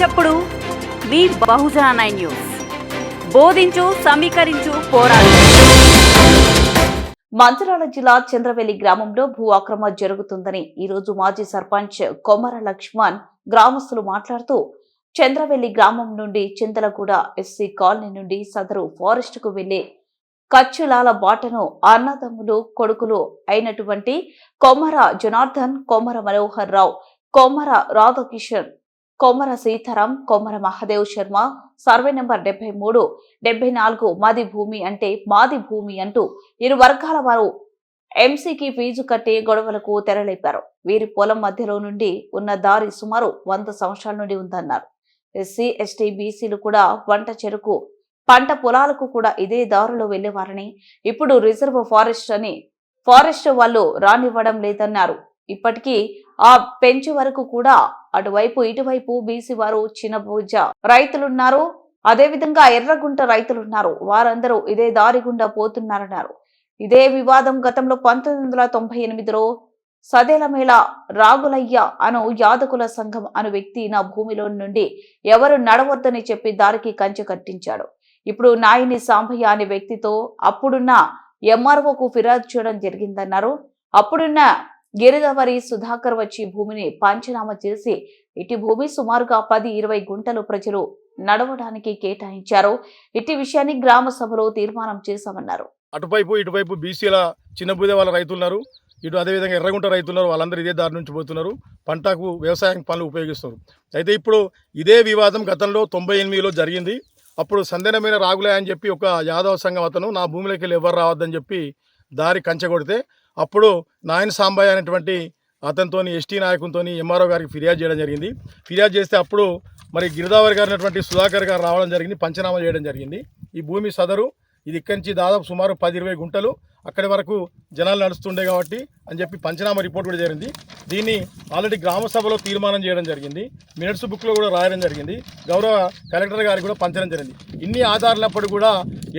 చప్పుడు. మీ Bahujana nine news. బోధించు సమీకరించు పోరాడు. మంచిర్యాల జిల్లా చంద్రవెల్లి గ్రామంలో భూ ఆక్రమణ జరుగుతుందని ఈ రోజు మాజీ సర్పంచ్ కొమర లక్ష్మణ్ గ్రామస్తులు మాట్లాడుతూ చంద్రవెల్లి గ్రామం నుండి చింతలగూడ ఎస్సీ కాలనీ నుండి సదరు ఫారెస్ట్కు వెళ్ళే కచ్చులాల బాటను అన్నదమ్ములు కొడుకులు అయినటువంటి కొమర జనార్దన్ కొమర మనోహర్ రావు కొమర రాధాకిషన్ కొమర సీతారాం కొమర మహాదేవ్ శర్మ సర్వే నెంబర్ డెబ్బై మూడు డెబ్బై నాలుగు మాది భూమి అంటే మాది భూమి అంటూ ఇరు వర్గాల వారు ఎంసీకి ఫీజు కట్టి గొడవలకు తెరలేపారు. వీరి పొలం మధ్యలో నుండి ఉన్న దారి సుమారు వంద సంవత్సరాల నుండి ఉందన్నారు. ఎస్సీ ఎస్టీ బీసీలు కూడా వంట చెరుకు పంట పొలాలకు కూడా ఇదే దారిలో వెళ్ళేవారని ఇప్పుడు రిజర్వ్ ఫారెస్ట్ అని ఫారెస్ట్ వాళ్ళు రానివ్వడం లేదన్నారు. ఇప్పటికీ ఆ పెంచు వరకు కూడా అటువైపు ఇటువైపు బీసీ వారు చిన్నబుజ్జ రైతులున్నారు. అదేవిధంగా ఎర్రగుంట రైతులున్నారు. వారందరూ ఇదే దారి గుండా పోతున్నారన్నారు. ఇదే వివాదం గతంలో పంతొమ్మిది వందల తొంభై ఎనిమిదిలో సదేలమేళ రాగులయ్య అను యాదకుల సంఘం అను వ్యక్తి నా భూమిలో నుండి ఎవరు నడవద్దని చెప్పి దారికి కంచె కట్టించాడు. ఇప్పుడు నాయని సాంబయ్య అనే వ్యక్తితో అప్పుడున్న ఎంఆర్ఓకు ఫిర్యాదు చేయడం జరిగిందన్నారు. అప్పుడున్న గిరిదవరి సుధాకర్ వచ్చి భూమిని పంచనామా చేసి ఇటు భూమి సుమారుగా పది ఇరవై గుంటలు ప్రజలు నడవడానికి కేటాయించారు. ఇట్టి విషయాన్ని గ్రామ సభలో తీర్మానం చేశామన్నారు. అటువైపు ఇటువైపు బీసీల చిన్నబూదే వాళ్ళ రైతులున్నారు ఇటు అదేవిధంగా ఎర్రగుంట రైతులు ఉన్నారు. వాళ్ళందరూ ఇదే దారి నుంచి పోతున్నారు. పంటకు వ్యవసాయం పనులు ఉపయోగిస్తారు అయితే ఇప్పుడు ఇదే వివాదం గతంలో తొంభై ఎనిమిదిలో జరిగింది. అప్పుడు సందేహమైన రాగులే అని చెప్పి ఒక యాదవ సంఘం అతను నా భూమిలోకి వెళ్ళి ఎవరు రావద్దని చెప్పి దారి కంచె కొడితే అప్పుడు నాయన సాంబయ్య అనేటువంటి అతనితో ఎస్టీ నాయకునితో ఎంఆర్ఓ గారికి ఫిర్యాదు చేయడం జరిగింది. ఫిర్యాదు చేస్తే అప్పుడు మరి గిరిదావరి గారు అయినటువంటి సుధాకర్ గారు రావడం జరిగింది పంచనామా చేయడం జరిగింది. ఈ భూమి సదరు ఇది ఇక్కడి నుంచి దాదాపు సుమారు పది ఇరవై గుంటలు అక్కడి వరకు జనాలు నడుస్తుండే కాబట్టి అని చెప్పి పంచనామా రిపోర్ట్ కూడా జరిగింది. దీన్ని ఆల్రెడీ గ్రామ సభలో తీర్మానం చేయడం జరిగింది. మినిట్స్ బుక్లో కూడా రాయడం జరిగింది. గౌరవ కలెక్టర్ గారికి కూడా పంచడం జరిగింది. ఇన్ని ఆధారాలప్పుడు కూడా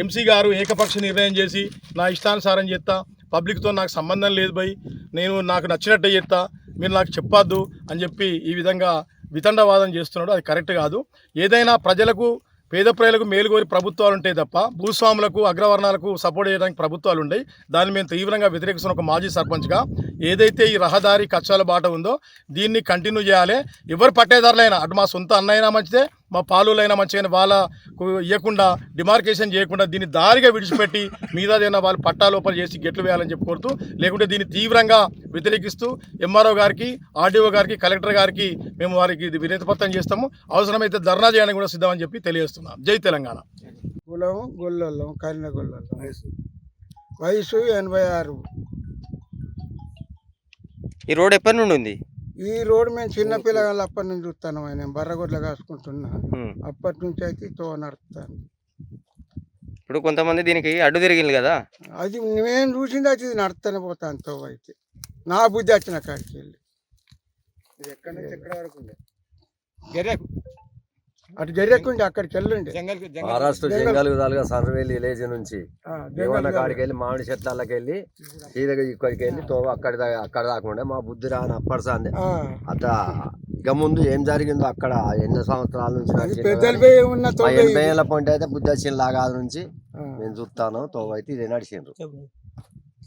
ఎంసీ గారు ఏకపక్ష నిర్ణయం చేసి నా ఇష్టానుసారం చేస్తా పబ్లిక్తో నాకు సంబంధం లేదు భయ్. నేను నాకు నచ్చినట్టే చేస్తా. మీరు నాకు చెప్పొద్దు అని చెప్పి ఈ విధంగా వితండవాదం చేస్తున్నాడు. అది కరెక్ట్ కాదు. ఏదైనా ప్రజలకు పేద ప్రజలకు మేలుగోరి ప్రభుత్వాలు ఉంటాయి తప్ప భూస్వాములకు అగ్రవర్ణాలకు సపోర్ట్ చేయడానికి ప్రభుత్వాలు ఉన్నాయి దాన్ని మేము తీవ్రంగా వ్యతిరేకిస్తున్న ఒక మాజీ సర్పంచ్గా ఏదైతే ఈ రహదారి కచ్చాల బాట ఉందో దీన్ని కంటిన్యూ చేయాలి. ఎవరు పట్టేదారులైనా అటు మా సొంత అన్నైనా మంచిదే మా పాలులైనా మంచిగా వాళ్ళకు ఇవ్వకుండా డిమార్కేషన్ చేయకుండా దీన్ని దారిగా విడిచిపెట్టి మీదైనా వాళ్ళు పట్టా లోపల చేసి గెట్లు వేయాలని చెప్పి కోరుతూ లేకుంటే దీన్ని తీవ్రంగా వ్యతిరేకిస్తూ ఎంఆర్ఓ గారికి ఆర్డీఓ గారికి కలెక్టర్ గారికి మేము వారికి ఇది వినతిపత్రం చేస్తాము. అవసరమైతే ధర్నా చేయడానికి కూడా సిద్ధమని చెప్పి తెలియజేస్తున్నాం. జై తెలంగాణ. కులం గొల్లొల్లం కరిన గొల్లొల్లం వయసు ఎనభై ఆరు. ఈ రోడ్ ఎప్పటి నుండి ఉంది? ఈ రోడ్ మేము చిన్న పిల్లగాళ్ళు అప్పటి నుంచి చూస్తాను నేను బర్రగొడ్ల కాసుకుంటున్నా. అప్పటి నుంచి అయితే తో నడుస్తాను ఇప్పుడు కొంతమంది దీనికి అడ్డు తిరిగింది కదా? అది నేను చూసింది అయితే ఇది నడుస్తానే పోతాను తో అయితే. నా బుద్ధి వచ్చిన కాడికి వెళ్ళి. అటు గెర్రెక్కుండి అక్కడికి వెళ్ళండి. మహారాష్ట్ర జంగల్. జంగల్ విధాలుగా సర్వేలి విలేజ్ నుంచి ఆ, దేవన్న కాడికి వెళ్ళి మామిడి చెట్లకి వెళ్ళి సీదగా ఇక్కడికి వెళ్ళి తో అక్కడి దాకా అక్కడ దాకుండా మా బుద్ధి రాని అప్పటి సాంది ఆ, అత ఇక ముందు ఏం జరిగిందో అక్కడ ఎన్నో సంవత్సరాల నుంచి ఎనభై ఏళ్ళ పాయింట్ అయితే బుద్ధి వచ్చిన లాగా నుంచి నేను చూస్తాను తో అయితే ఇదే నడిచిండ్రు.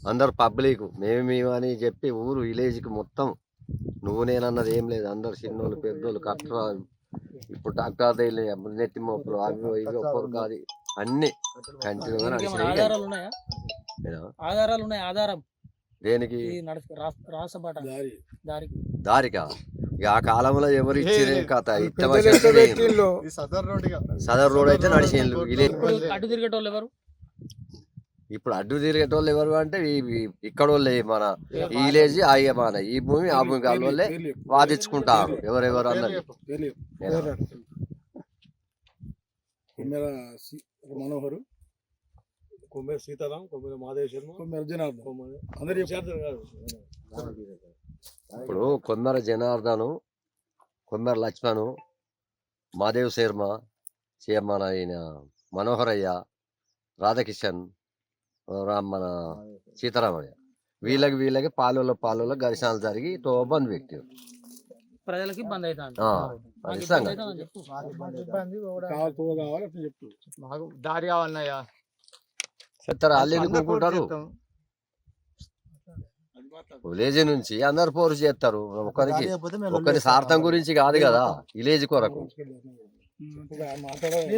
అందరు పబ్లిక్ మేము మేము అని చెప్పి ఊరు విలేజ్కి మొత్తం నువ్వు నేనన్నది ఏం లేదు. అందరు చిన్నోళ్ళు పెద్దోళ్ళు కట్ర ఇప్పుడు డాక్టర్ నెత్తి మోపులు అవి ఇవి ఒక్కరు కాదు అన్ని కంటిన్యూగా ఆధారాలు ఉన్నాయా? ఏదో. ఆధారాలు ఉన్నాయి ఆధారం? దేనికి? రాసబాట. దారికి దారికా? ఇక ఆ కాలంలో ఎవరు ఇచ్చిన కథ సదర్ రోడ్ అయితే ఇప్పుడు అడ్డు తిరిగేటోళ్ళు ఎవరు? ఇప్పుడు అడ్డు తిరిగేటోళ్ళు ఎవరు అంటే ఇక్కడ వాళ్ళే మన ఈ విలేజ్ ఆ మన ఈ భూమి ఆ భూమి కాని వాళ్ళే వాదించుకుంటారు ఎవరెవరు సి- మనోహరు. కొమ్మెర సీతారాం కొమ్మెర మాదేవ్ శర్మ కొమ్మెర జనార్దన్ ఇప్పుడు కొమ్మెర జనార్దను కొమ్మెర లక్ష్మణు మాదేవ్ శర్మ మన ఈయన మనోహరయ్య రాధాకిషన్ రామ్ మన సీతారామయ్య. వీళ్ళకి వీళ్ళకి పాలలో పాలలో ఘర్షణలు జరిగి తో బంద్ వ్యక్తి. ప్రజలకు మాకు దారి చెప్తారు? వాళ్ళు ఎన్నుకుంటారు విలేజ్ నుంచి అందరు పోరు చేస్తారు. ఒకరికి ఒకరి స్వార్థం గురించి కాదు కదా. విలేజ్ కొరకు.